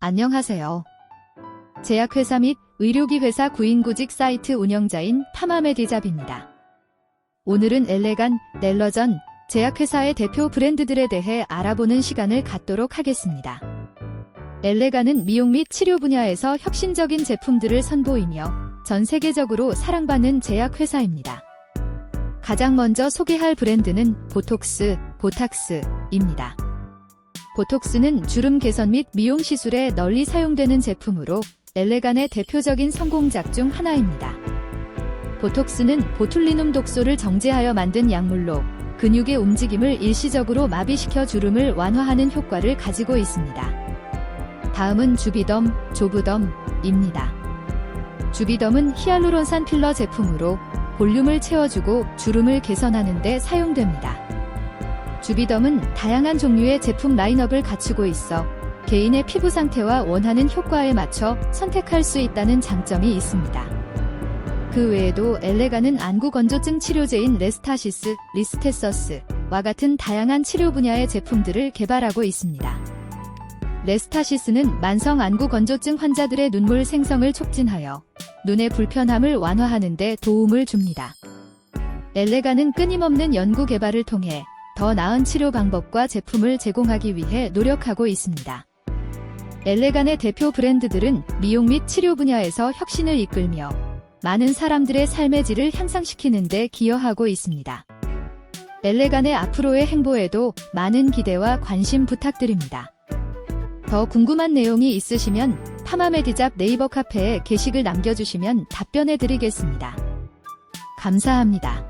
안녕하세요. 제약회사 및 의료기 회사 구인구직 사이트 운영자인 파마메디잡입니다. 오늘은 엘레간, 넬러전, 제약회사의 대표 브랜드들에 대해 알아보는 시간을 갖도록 하겠습니다. 엘레간은 미용 및 치료 분야에서 혁신적인 제품들을 선보이며 전 세계적으로 사랑받는 제약회사입니다. 가장 먼저 소개할 브랜드는 보톡스, 보탁스입니다. 보톡스는 주름 개선 및 미용 시술에 널리 사용되는 제품으로 엘레간의 대표적인 성공작 중 하나입니다. 보톡스는 보툴리눔 독소를 정제하여 만든 약물로 근육의 움직임을 일시적으로 마비시켜 주름을 완화하는 효과를 가지고 있습니다. 다음은 주비덤, 조브덤입니다. 주비덤은 히알루론산 필러 제품으로 볼륨을 채워주고 주름을 개선하는 데 사용됩니다. 주비덤은 다양한 종류의 제품 라인업을 갖추고 있어 개인의 피부 상태와 원하는 효과에 맞춰 선택할 수 있다는 장점이 있습니다. 그 외에도 엘레가는 안구 건조증 치료제인 레스타시스, 리스테서스와 같은 다양한 치료 분야의 제품들을 개발하고 있습니다. 레스타시스는 만성 안구 건조증 환자들의 눈물 생성을 촉진하여 눈의 불편함을 완화하는 데 도움을 줍니다. 엘레가는 끊임없는 연구 개발을 통해 더 나은 치료 방법과 제품을 제공하기 위해 노력하고 있습니다. 엘레간의 대표 브랜드들은 미용 및 치료 분야에서 혁신을 이끌며 많은 사람들의 삶의 질을 향상시키는 데 기여하고 있습니다. 엘레간의 앞으로의 행보에도 많은 기대와 관심 부탁드립니다. 더 궁금한 내용이 있으시면 파마메디잡 네이버 카페에 게시글 남겨주시면 답변해 드리겠습니다. 감사합니다.